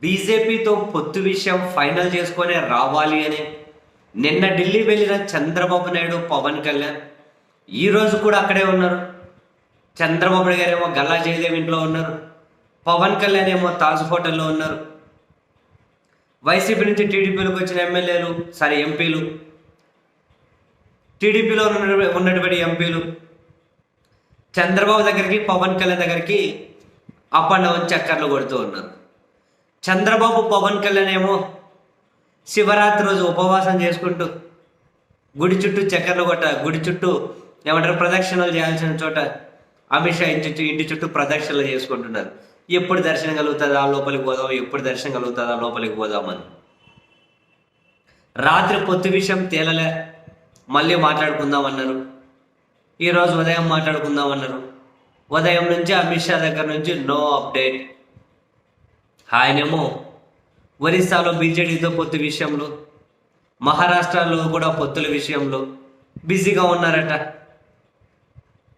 బీజేపీతో పొత్తు విషయం ఫైనల్ చేసుకొని రావాలి అని. నిన్న ఢిల్లీ వెళ్ళిన చంద్రబాబు నాయుడు పవన్ కళ్యాణ్ ఈ రోజు కూడా అక్కడే ఉన్నారు. చంద్రబాబు నాయుడు గల్లా జయదేవ్ ఇంట్లో ఉన్నారు. పవన్ కళ్యాణ్ ఏమో తాజ్ హోటల్లో ఉన్నారు. వైసీపీ నుంచి టీడీపీలోకి వచ్చిన ఎమ్మెల్యేలు సారీ ఎంపీలు టీడీపీలో ఉన్న- ఉన్నటువంటి ఎంపీలు. చంద్రబాబు దగ్గరికి పవన్ కళ్యాణ్ దగ్గరికి అప్ అండ్ డౌన్ చక్కర్లు కొడుతూ ఉన్నారు. చంద్రబాబు పవన్ కళ్యాణ్ ఏమో శివరాత్రి రోజు ఉపవాసం చేసుకుంటూ గుడి చుట్టూ చక్కర్లు కొట్ట గుడి చుట్టూ ఏమంటారు ప్రదక్షిణలు చేయాల్సిన చోట అమిత్ షా ఇంటి చుట్టూ ఇంటి చుట్టూ ప్రదక్షిణలు చేసుకుంటున్నారు. ఎప్పుడు దర్శనం కలుగుతుందా లోపలికి పోదాం ఎప్పుడు దర్శనం కలుగుతుందా లోపలికి పోదామని. రాత్రి పొత్తు విషయం తేలలే. మళ్ళీ మాట్లాడుకుందాం అన్నారు. ఈరోజు ఉదయం మాట్లాడుకుందాం అన్నారు. ఉదయం నుంచి అమిత్ షా దగ్గర నుంచి నో అప్డేట్. ఆయనేమో ఒరిస్సాలో బీజేడీతో పొత్తు విషయంలో మహారాష్ట్రలో కూడా పొత్తుల విషయంలో బిజీగా ఉన్నారట.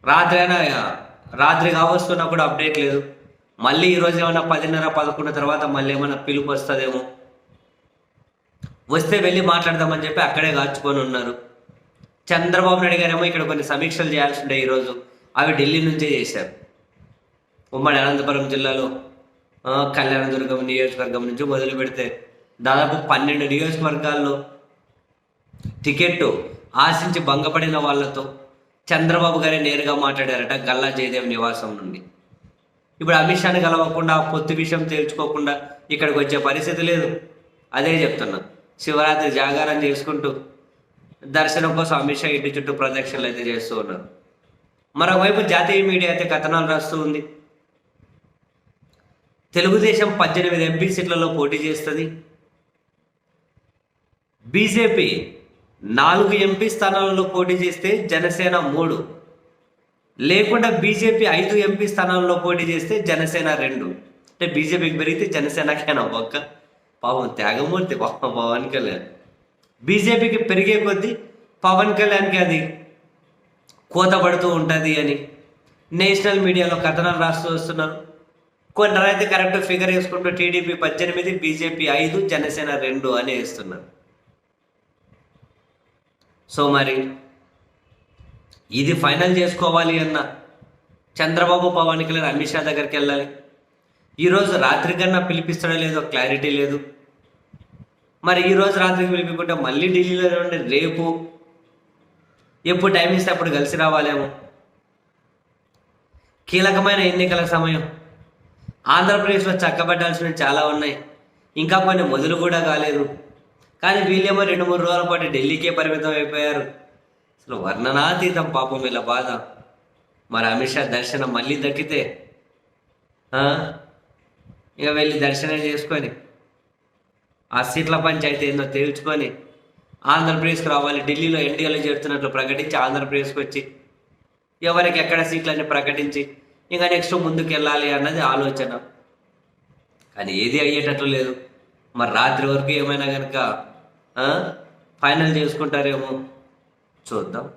రాత్రి అయినా రాత్రి కావస్తున్నా కూడా అప్డేట్ లేదు. మళ్ళీ ఈరోజు ఏమైనా పదిన్నర పదకొండు తర్వాత మళ్ళీ ఏమైనా పిలుపు వస్తుందేమో. వస్తే వెళ్ళి మాట్లాడదామని చెప్పి అక్కడే కాచుకొని ఉన్నారు. చంద్రబాబు నాయుడు గారేమో ఇక్కడ కొన్ని సమీక్షలు చేయాల్సి ఉండే ఈరోజు. అవి ఢిల్లీ నుంచే చేశారు. ఉమ్మడి అనంతపురం జిల్లాలో కళ్యాణదుర్గం నియోజకవర్గం నుంచి మొదలు పెడితే దాదాపు పన్నెండు నియోజకవర్గాల్లో టికెట్ ఆశించి భంగపడిన వాళ్ళతో చంద్రబాబు గారే నేరుగా మాట్లాడారట గల్లా జయదేవ్ నివాసం నుండి. ఇప్పుడు అమిత్ షాని కలవకుండా ఆ పొత్తు విషయం తేల్చుకోకుండా ఇక్కడికి వచ్చే పరిస్థితి లేదు. అదే చెప్తున్నా. శివరాత్రి జాగారం చేసుకుంటూ దర్శనం కోసం అమిత్ షా ఇంటి చుట్టూ ప్రదక్షిణలు అయితే చేస్తూ ఉన్నారు. మరోవైపు జాతీయ మీడియా అయితే కథనాలు రాస్తూ ఉంది. తెలుగుదేశం పద్దెనిమిది ఎంపీ సీట్లలో పోటీ చేస్తుంది. బీజేపీ నాలుగు ఎంపీ స్థానాలలో పోటీ చేస్తే జనసేన మూడు. లేకుండా బీజేపీ ఐదు ఎంపీ స్థానాల్లో పోటీ చేస్తే జనసేన రెండు. అంటే బీజేపీకి పెరిగితే జనసేనకేనా ఒక్క? పాపం త్యాగమూర్తి పాపం పవన్ కళ్యాణ్. బీజేపీకి పెరిగే కొద్దీ పవన్ కళ్యాణ్కి అది కోత పడుతూ ఉంటుంది అని నేషనల్ మీడియాలో కథనాలు రాస్తూ వస్తున్నారు. కొందరైతే కరెక్ట్ ఫిగర్ వేసుకుంటూ టీడీపీ పద్దెనిమిది బీజేపీ ఐదు జనసేన రెండు అని వేస్తున్నారు. సో మరి ఇది ఫైనల్ చేసుకోవాలి అన్న చంద్రబాబు పవన్ కళ్యాణ్ అమిత్ షా దగ్గరికి వెళ్ళాలి. ఈరోజు రాత్రి కన్నా పిలిపిస్తాడో లేదో క్లారిటీ లేదు. మరి ఈరోజు రాత్రికి పిలిపించుకుంటే మళ్ళీ ఢిల్లీలో ఉండి రేపు ఎప్పుడు టైం ఇస్తే అప్పుడు కలిసి రావాలేమో. కీలకమైన ఎన్నికల సమయం. ఆంధ్రప్రదేశ్లో చక్కబడ్డాల్సినవి చాలా ఉన్నాయి. ఇంకా కొన్ని మొదలు కూడా కాలేదు. కానీ వీళ్ళేమో రెండు మూడు రోజుల పాటు ఢిల్లీకే పరిమితం అయిపోయారు. అసలు వర్ణనాతీతం పాపం వీళ్ళ బాధ. మరి అమిత్ షా దర్శనం మళ్ళీ దక్కితే ఇక వెళ్ళి దర్శనం చేసుకొని ఆ సీట్ల పంచాయతీ ఏందో తేల్చుకొని ఆంధ్రప్రదేశ్కి రావాలి. ఢిల్లీలో ఎన్డీఏలో చేరుతున్నట్లు ప్రకటించి ఆంధ్రప్రదేశ్కి వచ్చి ఎవరికి ఎక్కడ సీట్లని ప్రకటించి ఇంకా నెక్స్ట్ ముందుకు వెళ్ళాలి అన్నది ఆలోచన. కానీ ఏది అయ్యేటట్లు లేదు. మరి రాత్రి వరకు ఏమైనా కనుక ఫైనల్ చేసుకుంటారేమో చూద్దాం.